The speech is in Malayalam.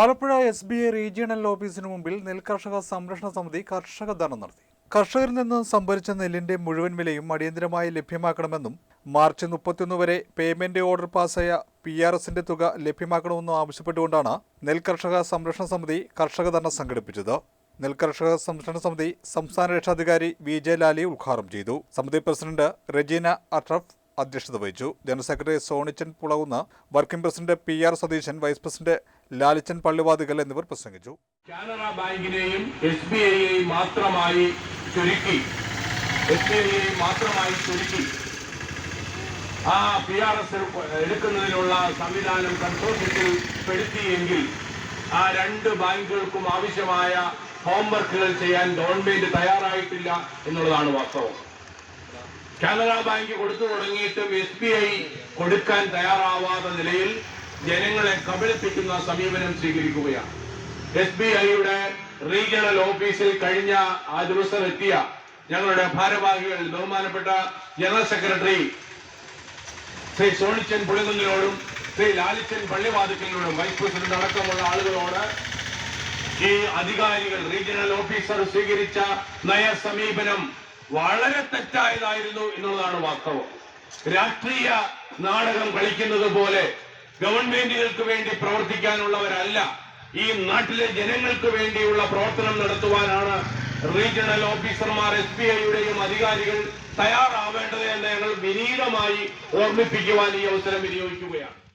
Alappuzha S B I regional ഓഫീസിന് മുമ്പിൽ നെൽകർഷക സംരക്ഷണ സമിതി കർഷക ധർണ നടത്തി. കർഷകരിൽ നിന്ന് സംഭരിച്ച നെല്ലിന്റെ മുഴുവൻ വിലയും അടിയന്തരമായി ലഭ്യമാക്കണമെന്നും മാർച്ച് മുപ്പത്തിയൊന്ന് വരെ പേയ്മെന്റ് ഓർഡർ പാസ്സായ പി ആർ എസിന്റെ തുക ലഭ്യമാക്കണമെന്നും ആവശ്യപ്പെട്ടുകൊണ്ടാണ് നെൽകർഷക സംരക്ഷണ സമിതി കർഷക ധർണ സംഘടിപ്പിച്ചത്. നെൽകർഷക സംരക്ഷണ സമിതി സംസ്ഥാന രക്ഷാധികാരി വി ജെ ലാലി ഉദ്ഘാടനം ചെയ്തു. സമിതി പ്രസിഡന്റ് റെജീന അട്രഫ് അധ്യക്ഷത വഹിച്ചു. General secretary Sonichan പുളവുന്ന working president P R Satheesan vice president Lalichan Pallivathikal എന്നിവർ പ്രസംഗിച്ചു. കാനറ ബാങ്കിനെയും എസ് ബി ഐയെയും മാത്രമായി ചുരുക്കി എസ് ബി ഐയെയും മാത്രമായി ചുരുക്കി ആ പി ആർ എസ് എടുക്കുന്നതിനുള്ള സംവിധാനം കൺസോർഷ്യത്തിൽ പെടുത്തിയെങ്കിൽ ആ രണ്ട് ബാങ്കുകൾക്കും ആവശ്യമായ ഹോംവർക്കുകൾ ചെയ്യാൻ ഗവൺമെന്റ് തയ്യാറായിട്ടില്ല എന്നുള്ളതാണ് വാസ്തവം. കാനറ ബാങ്ക് കൊടുത്തു തുടങ്ങിയിട്ടും എസ് ബി ഐ കൊടുക്കാൻ തയ്യാറാവാത്ത നിലയിൽ ജനങ്ങളെ കബളിപ്പിക്കുന്ന സമീപനം സ്വീകരിക്കുകയാണ്. എസ് ബി ഐയുടെ റീജിയണൽ ഓഫീസിൽ കഴിഞ്ഞ ആ ദിവസം എത്തിയ ഞങ്ങളുടെ ഭാരവാഹികൾ ബഹുമാനപ്പെട്ട ജനറൽ സെക്രട്ടറി ശ്രീ സോണിച്ചൻ പുളികുന്നിനോടും ശ്രീ ലാലിച്ചൻ പള്ളിവാതിക്കലിനോടും വൈസ് പ്രസിഡന്റ് അടക്കമുള്ള ആളുകളോട് ഈ അധികാരികൾ റീജിയണൽ ഓഫീസർ സ്വീകരിച്ച നയ സമീപനം വളരെ തെറ്റായതായിരുന്നു എന്നുള്ളതാണ് വാസ്തവം. രാഷ്ട്രീയ നാടകം കളിക്കുന്നത് പോലെ ഗവൺമെന്റുകൾക്ക് വേണ്ടി പ്രവർത്തിക്കാനുള്ളവരല്ല ഈ നാട്ടിലെ ജനങ്ങൾക്ക് വേണ്ടിയുള്ള പ്രവർത്തനം നടത്തുവാനാണ് റീജിയണൽ ഓഫീസർമാർ എസ് പി ഐയുടെയും അധികാരികൾ തയ്യാറാവേണ്ടത് എന്ന് ഞങ്ങൾ വിനീതമായി ഓർമ്മിപ്പിക്കുവാൻ ഈ അവസരം വിനിയോഗിക്കുകയാണ്.